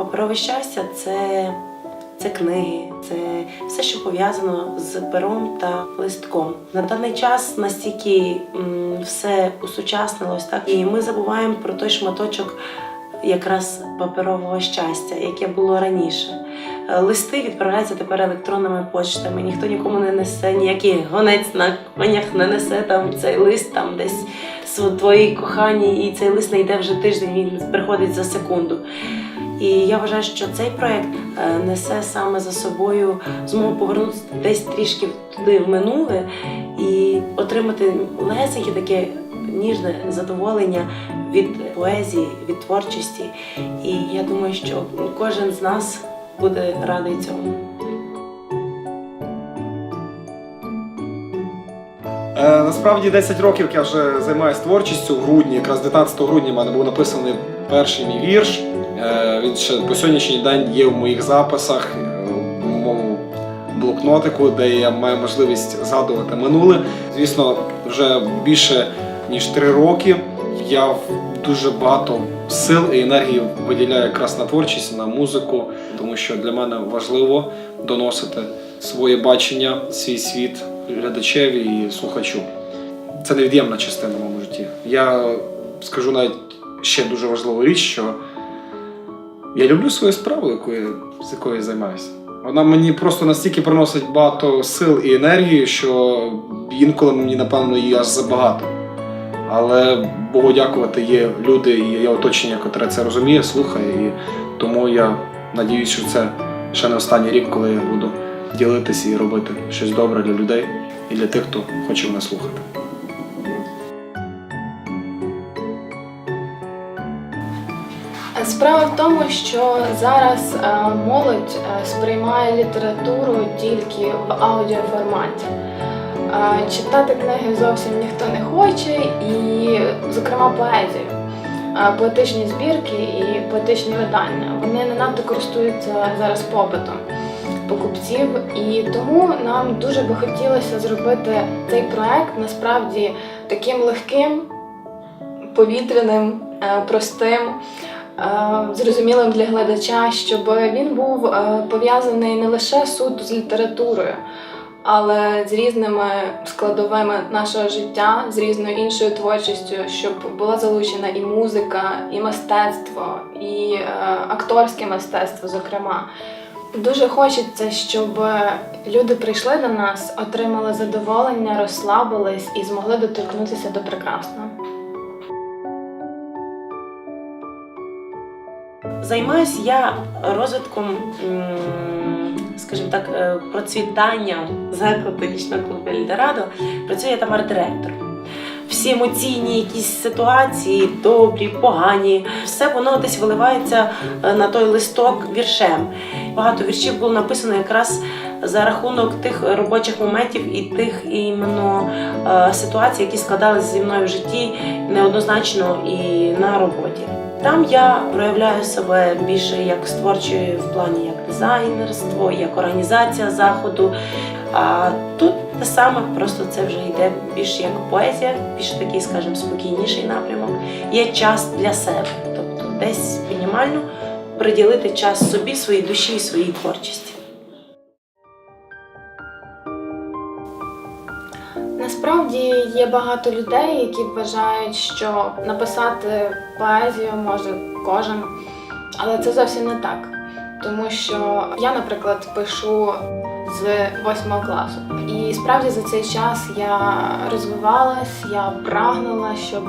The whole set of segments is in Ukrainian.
Паперове щастя це, це книги, це все, що пов'язано з пером та листком. На даний час настільки все усучаснилось, так і ми забуваємо про той шматочок якраз паперового щастя, яке було раніше. Листи відправляються тепер електронними почтами. Ніхто нікому не несе, ніякий гонець на конях не несе там цей лист там десь св- твоїй коханій, і цей лист не йде вже тиждень, він приходить за секунду. І я вважаю, що цей проект е, несе саме за собою змогу повернутися десь трішки туди в минуле і отримати легесеньке таке ніжне задоволення від поезії, від творчості. І я думаю, що кожен з нас буде радий цьому. Е, насправді 10 років я вже займаюся творчістю. В грудні, якраз 19 грудня, в мене був написаний перший мій вірш. Е, він ще по сьогоднішній день є в моїх записах, е, в моєму блокнотику, де я маю можливість згадувати минуле. Звісно, вже більше ніж 3 роки я дуже багато сил і енергії виділяю якраз на творчість, на музику, тому що для мене важливо доносити своє бачення, свій світ глядачеві і слухачу. Це невід'ємна частина в моєму житті. Я скажу навіть ще дуже важливу річ, що я люблю свою справу, якою, з якою я займаюся. Вона мені просто настільки приносить багато сил і енергії, що інколи мені, напевно, її аж забагато. Але Богу дякувати, є люди і є оточення, яке це розуміє, слухає. І тому я надіюсь, що це ще не останній рік, коли я буду ділитися і робити щось добре для людей і для тих, хто хоче мене слухати. Справа в тому, що зараз е, молодь е, сприймає літературу тільки в аудіоформаті. Е, Читати книги зовсім ніхто не хоче, і, зокрема, поезію. Поетичні збірки і поетичні видання вони не надто користуються зараз попитом покупців, і тому нам дуже би хотілося зробити цей проект насправді таким легким, повітряним, простим зрозумілим для глядача, щоб він був е, пов'язаний не лише суто з літературою, але з різними складовими нашого життя, з різною іншою творчістю, щоб була залучена і музика, і мистецтво, і е, акторське мистецтво, зокрема. Дуже хочеться, щоб люди прийшли до нас, отримали задоволення, розслабились і змогли доторкнутися до прекрасного. Займаюся я розвитком, скажімо так, е, процвітанням закладу нічного клубу Ельдорадо. Працює там арт-директором. Всі емоційні якісь ситуації, добрі, погані, все воно десь виливається е, на той листок віршем. Багато віршів було написано якраз за рахунок тих робочих моментів і тих іменно е, ситуацій, які складалися зі мною в житті неоднозначно і на роботі. Там я проявляю себе більше як з творчою в плані як дизайнерство, як організація заходу. А тут те саме, просто це вже йде більш як поезія, більш такий, скажімо, спокійніший напрямок. Є час для себе, тобто десь мінімально приділити час собі, своїй душі і своїй творчості. Насправді є багато людей, які вважають, що написати поезію може кожен, але це зовсім не так. Тому що я, наприклад, пишу з восьмого класу. І справді за цей час я розвивалась, я прагнула, щоб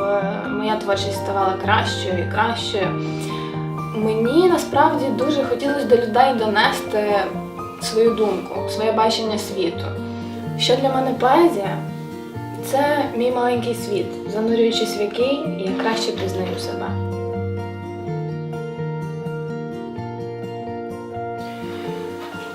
моя творчість ставала кращою і кращою. Мені насправді дуже хотілося до людей донести свою думку, своє бачення світу. Що для мене поезія? Це мій маленький світ, занурюючись в який я краще пізнаю себе.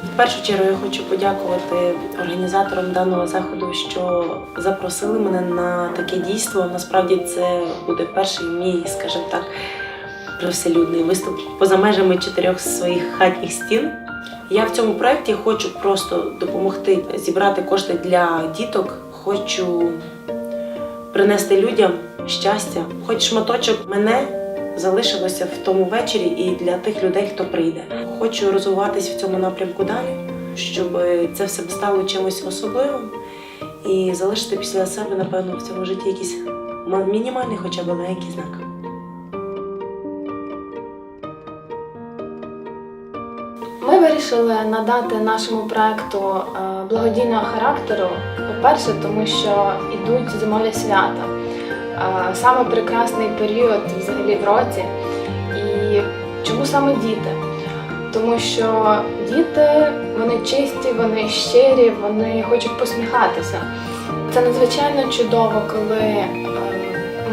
В першу чергу я хочу подякувати організаторам даного заходу, що запросили мене на таке дійство. Насправді це буде перший мій, скажімо так, привселюдний виступ поза межами чотирьох своїх хатніх стін. Я в цьому проєкті хочу просто допомогти зібрати кошти для діток. Хочу принести людям щастя, хоч шматочок мене залишилося в тому вечорі і для тих людей, хто прийде. Хочу розвиватись в цьому напрямку далі, щоб це все стало чимось особливим і залишити після себе, напевно, в цьому житті якийсь ма- мінімальний, хоча б легкий знак. Вирішили надати нашому проекту е, благодійного характеру. По-перше, тому що йдуть зимові свята. Е, Саме прекрасний період взагалі в році. І чому саме діти? Тому що діти вони чисті, вони щирі, вони хочуть посміхатися. Це надзвичайно чудово, коли е,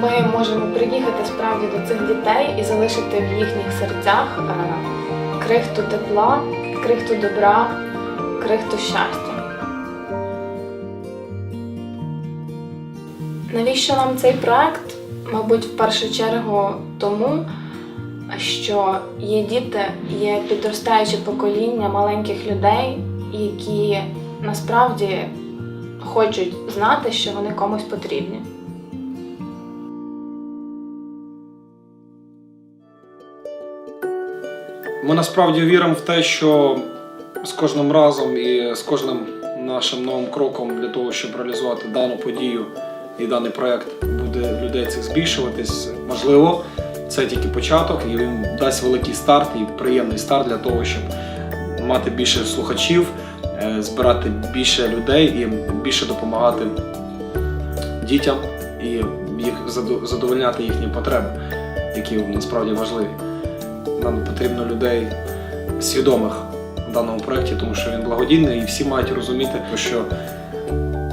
ми можемо приїхати справді до цих дітей і залишити в їхніх серцях крихту тепла, крихту добра, крихту щастя. Навіщо нам цей проект? Мабуть, в першу чергу тому, що є діти, є підростаюче покоління маленьких людей, які насправді хочуть знати, що вони комусь потрібні. Ми насправді віримо в те, що з кожним разом і з кожним нашим новим кроком для того, щоб реалізувати дану подію і даний проект, буде людей цих збільшуватись. Можливо, це тільки початок, і він дасть великий старт і приємний старт для того, щоб мати більше слухачів, е, збирати більше людей і більше допомагати дітям і їх задовольняти їхні потреби, які насправді важливі. Нам потрібно людей свідомих в даному проєкті, тому що він благодійний, і всі мають розуміти, що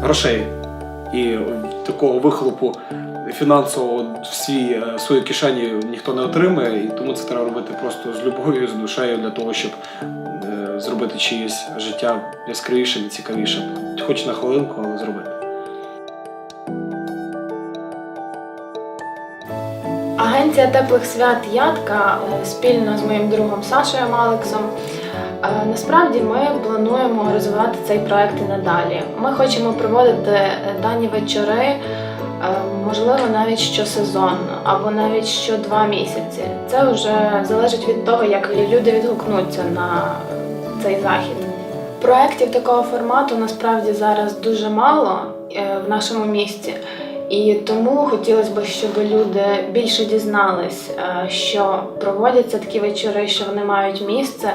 грошей і такого вихлопу фінансового в свій, е, свою кишені ніхто не отримає, і тому це треба робити просто з любов'ю, з душею для того, щоб е, зробити чиєсь життя яскравішим і цікавішим. Хоч на хвилинку, але зробити. Агенція теплих свят Ядка е, спільно з моїм другом Сашою Малексом. е, Насправді ми плануємо розвивати цей проект і надалі. Ми хочемо проводити е, дані вечори, можливо, навіть щосезонно або навіть що два місяці. Це вже залежить від того, як люди відгукнуться на цей захід. Проєктів такого формату насправді зараз дуже мало в нашому місті. І тому хотілося б, щоб люди більше дізнались, е, що проводяться такі вечори, що вони мають місце,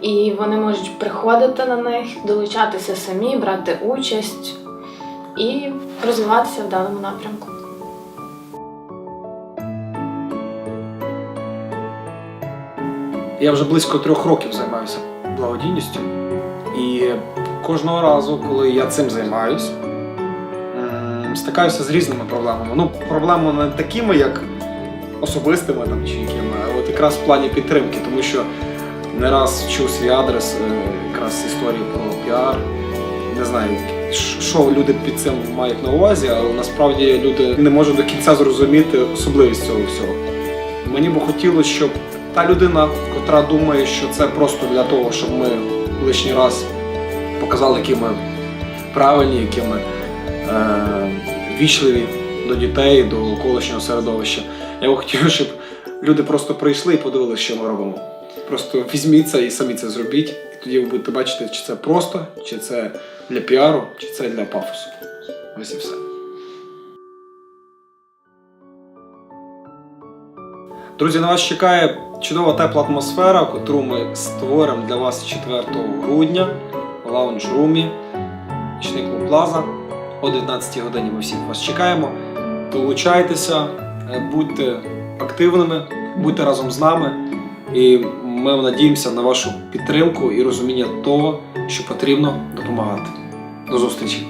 і вони можуть приходити на них, долучатися самі, брати участь і розвиватися в даному напрямку. Я вже близько трьох років займаюся благодійністю. І кожного разу, коли я цим займаюсь, стикаюся з різними проблемами. Ну, проблеми не такими, як особистими там, чи якими, а от якраз в плані підтримки, тому що не раз чув свій адрес, е, якраз історії про піар. Не знаю, що люди під цим мають на увазі, але насправді люди не можуть до кінця зрозуміти особливість цього всього. Мені би хотілося, щоб та людина, котра думає, що це просто для того, щоб ми лишній раз показали, які ми правильні, які ми е, вічливі до дітей, до колишнього середовища. Я б хотів, щоб люди просто прийшли і подивилися, що ми робимо. Просто візьміть це і самі це зробіть, і тоді ви будете бачити, чи це просто, чи це для піару, чи це для пафосу. Ось і все. Друзі, на вас чекає чудова тепла атмосфера, яку ми створимо для вас 4 грудня в лаунж-румі Нічний клуб Плаза. О 19 годині ми всіх вас чекаємо. Долучайтеся, е, будьте активними, будьте разом з нами. І ми надіємося на вашу підтримку і розуміння того, що потрібно допомагати. До зустрічі!